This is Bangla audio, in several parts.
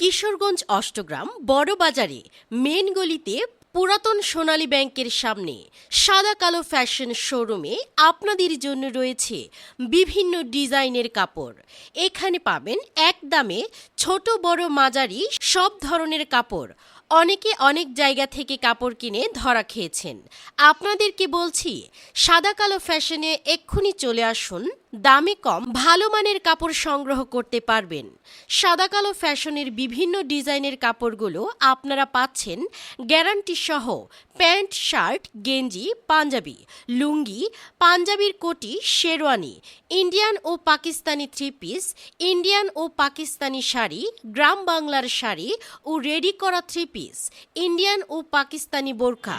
কিশোরগঞ্জ অষ্টগ্রাম বড়বাজারে মেন গলিতে পুরাতন সোনালী ব্যাংকের সামনে সাদা কালো ফ্যাশন শোরুমে আপনাদের জন্য রয়েছে বিভিন্ন ডিজাইনের কাপড়। এখানে পাবেন এক দামে ছোট বড় মাঝারি সব ধরনের কাপড়। অনেকে অনেক জায়গা থেকে কাপড় কিনে ধরা খেয়েছেন। আপনাদেরকে বলছি, সাদা কালো ফ্যাশনে এক্ষুনি চলে আসুন দামে কম, ভালো মানের কাপড় সংগ্রহ করতে পারবেন। সাদা কালো ফ্যাশনের বিভিন্ন ডিজাইনের কাপড়গুলো আপনারা পাচ্ছেন গ্যারান্টি সহ প্যান্ট, শার্ট, গেঞ্জি, পাঞ্জাবি, লুঙ্গি, পাঞ্জাবির কোটি, শেরওয়ানি, ইন্ডিয়ান ও পাকিস্তানি থ্রি পিস ইন্ডিয়ান ও পাকিস্তানি শাড়ি, গ্রাম বাংলার শাড়ি ও রেডি করা থ্রি পিস ইন্ডিয়ান ও পাকিস্তানি বোরকা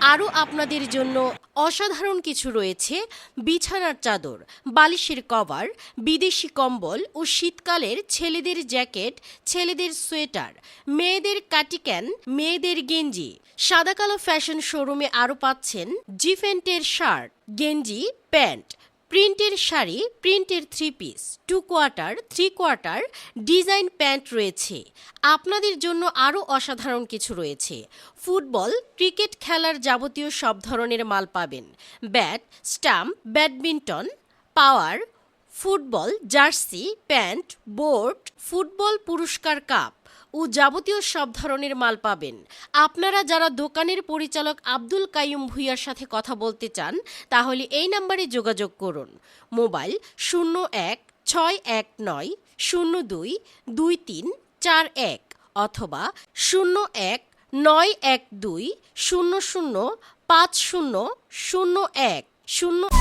আরও আপনাদের জন্য অসাধারণ কিছু রয়েছে। বিছানার চাদর, বালিশের কভার, বিদেশি কম্বল ও শীতকালের ছেলেদের জ্যাকেট, ছেলেদের সোয়েটার, মেয়েদের কাটিক্যান, মেয়েদের গেঞ্জি। সাদা কালো ফ্যাশন শোরুমে আরও পাচ্ছেন জিফেন্টের শার্ট, গেঞ্জি, প্যান্ট। প্রিন্টের শাড়ি, প্রিন্টের three piece two quarter three quarter design pant রয়েছে। আপনাদের জন্য আরও অসাধারণ কিছু রয়েছে। ফুটবল, ক্রিকেট খেলার যাবতীয় সব ধরনের মাল পাবেন। Bat, stump, badminton, power, football, jersey, pant board football পুরস্কার কাপ। ও যাবতীয় সব ধরনের মাল পাবেন। আপনারা যারা দোকানের পরিচালক আব্দুল কাইম ভুইয়ার সাথে কথা বলতে চান, তাহলে এই নাম্বারে যোগাযোগ করুন। মোবাইল শূন্য এক, ছয় এক নয়, শূন্য দুই দুই তিন, চার এক অথবা শূন্য এক নয় এক দুই, শূন্য শূন্য, পাঁচ শূন্য শূন্য এক, শূন্য